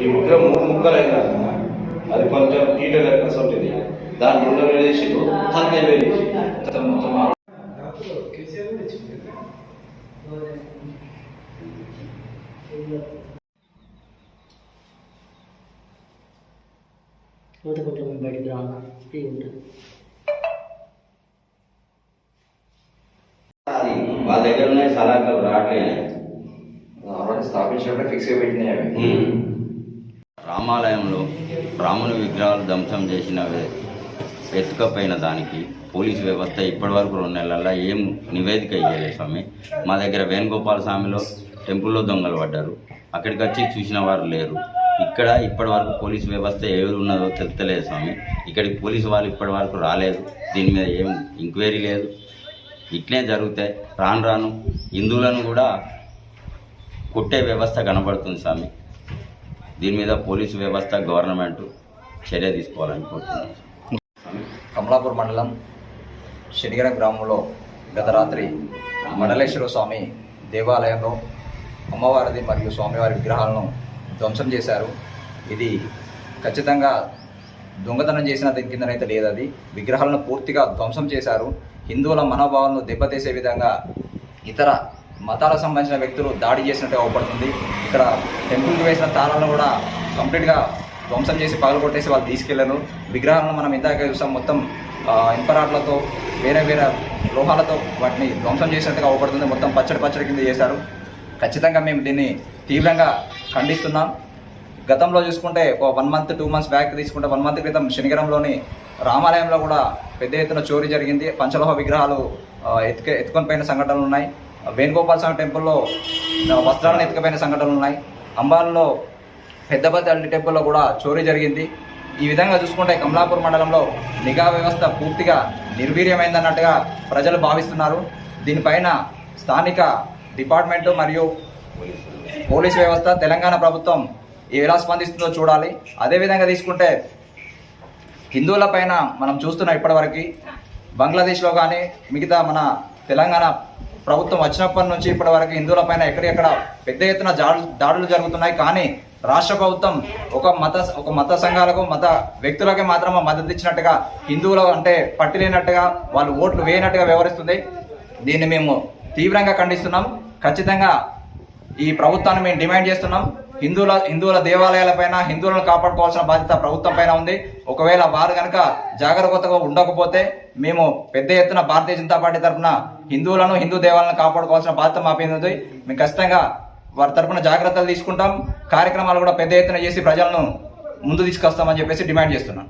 ఈ ముక్క మూడు ముక్కలు అయినా అది కొంచెం టీటర్ లెక్క ఉంటుంది దాని రెండు వేలు వేసి తనకి వేలు వేసి మొత్తం యువత కుటుంబం రావాలి ఫ్రీ ఉంటుంది అది వాళ్ళ సలహాలు రావట్లేదు. స్థాపించినప్పుడే ఫిక్స్ అవి. రామాలయంలో రాముని విగ్రహాలు ధ్వంసం చేసిన ఎత్తుకపోయిన దానికి పోలీసు వ్యవస్థ ఇప్పటివరకు రెండు నెలల్లో ఏం నివేదిక ఇవ్వలేదు స్వామి. మా దగ్గర వేణుగోపాల స్వామిలో టెంపుల్లో దొంగలు పడ్డారు. అక్కడికి వచ్చి చూసిన వారు లేరు. ఇక్కడ ఇప్పటి వరకు పోలీసు వ్యవస్థ ఎవరు ఉన్నదో తెలుస్తలేదు స్వామి. ఇక్కడికి పోలీసు వాళ్ళు ఇప్పటి వరకు రాలేదు. దీని మీద ఏం ఎంక్వైరీ లేదు. ఇట్లే జరుగుతాయి రాను రాను హిందువులను కూడా కుట్టే వ్యవస్థ కనబడుతుంది స్వామి. దీని మీద పోలీసు వ్యవస్థ గవర్నమెంట్ చర్య తీసుకోవాలనుకుంటున్నాను కమలాపూర్ మండలం శనిగర గ్రామంలో గత రాత్రి మండలేశ్వర స్వామి దేవాలయంలో అమ్మవారిది మరియు స్వామివారి విగ్రహాలను ధ్వంసం చేశారు. ఇది ఖచ్చితంగా దొంగతనం చేసిన దీని కిందనైతే లేదు అది. విగ్రహాలను పూర్తిగా ధ్వంసం చేశారు. హిందువుల మనోభావాలను దెబ్బతీసే విధంగా ఇతర మతాలకు సంబంధించిన వ్యక్తులు దాడి చేసినట్టు అవపడుతుంది. ఇక్కడ టెంపుల్కి వేసిన తాళాలను కూడా కంప్లీట్గా ధ్వంసం చేసి పగలగొట్టేసి వాళ్ళు తీసుకెళ్ళారు. విగ్రహాలను మనం ఇందాక చూసాం. మొత్తం ఇన్పరాట్లతో వేరే వేరే లోహాలతో వాటిని ధ్వంసం చేసినట్టుగా అవపడుతుంది. మొత్తం పచ్చడి పచ్చడి కింద చేశారు. ఖచ్చితంగా మేము దీన్ని తీవ్రంగా ఖండిస్తున్నాం. గతంలో చూసుకుంటే ఒక one month two months back తీసుకుంటే వన్ మంత్ క్రితం శనిగరంలోని రామాలయంలో కూడా పెద్ద ఎత్తున చోరీ జరిగింది. పంచలోహ విగ్రహాలు ఎత్తుక ఎత్తుకొని పోయిన సంఘటనలు ఉన్నాయి. వేణుగోపాల స్వామి టెంపుల్లో వస్త్రాలను ఎత్తుకుపోయిన సంఘటనలు ఉన్నాయి. అంబాల్లో పెద్దపల్లి టెంపుల్లో కూడా చోరీ జరిగింది. ఈ విధంగా చూసుకుంటే కమలాపూర్ మండలంలో నిఘా వ్యవస్థ పూర్తిగా నిర్వీర్యమైందన్నట్టుగా ప్రజలు భావిస్తున్నారు. దీనిపైన స్థానిక డిపార్ట్మెంటు మరియు పోలీస్ వ్యవస్థ తెలంగాణ ప్రభుత్వం ఎలా స్పందిస్తుందో చూడాలి. అదేవిధంగా తీసుకుంటే హిందువుల పైన మనం చూస్తున్నాం ఇప్పటివరకు బంగ్లాదేశ్లో కానీ మిగతా మన తెలంగాణ ప్రభుత్వం వచ్చినప్పటి నుంచి ఇప్పటివరకు హిందువుల పైన ఎక్కడెక్కడ పెద్ద ఎత్తున దాడులు జరుగుతున్నాయి. కానీ రాష్ట్ర ప్రభుత్వం ఒక మత ఒక మత సంఘాలకు మత వ్యక్తులకే మాత్రమే మద్దతు ఇచ్చినట్టుగా హిందువులు అంటే పట్టి లేనట్టుగా వాళ్ళు ఓట్లు వేయనట్టుగా వ్యవహరిస్తుంది. దీన్ని మేము తీవ్రంగా ఖండిస్తున్నాం. ఖచ్చితంగా ఈ ప్రభుత్వాన్ని మేము డిమాండ్ చేస్తున్నాం. హిందువుల హిందువుల దేవాలయాలపైన హిందువులను కాపాడుకోవాల్సిన బాధ్యత ప్రభుత్వం పైన ఉంది. ఒకవేళ వారు కనుక జాగ్రత్తగా ఉండకపోతే మేము పెద్ద ఎత్తున భారతీయ జనతా పార్టీ తరఫున హిందువులను హిందూ దేవాలయాలను కాపాడుకోవాల్సిన బాధ్యత మా ఉంది. మేము ఖచ్చితంగా వారి తరఫున జాగ్రత్తలు తీసుకుంటాం. కార్యక్రమాలు కూడా పెద్ద ఎత్తున చేసి ప్రజలను ముందు తీసుకొస్తామని చెప్పేసి డిమాండ్ చేస్తున్నాం.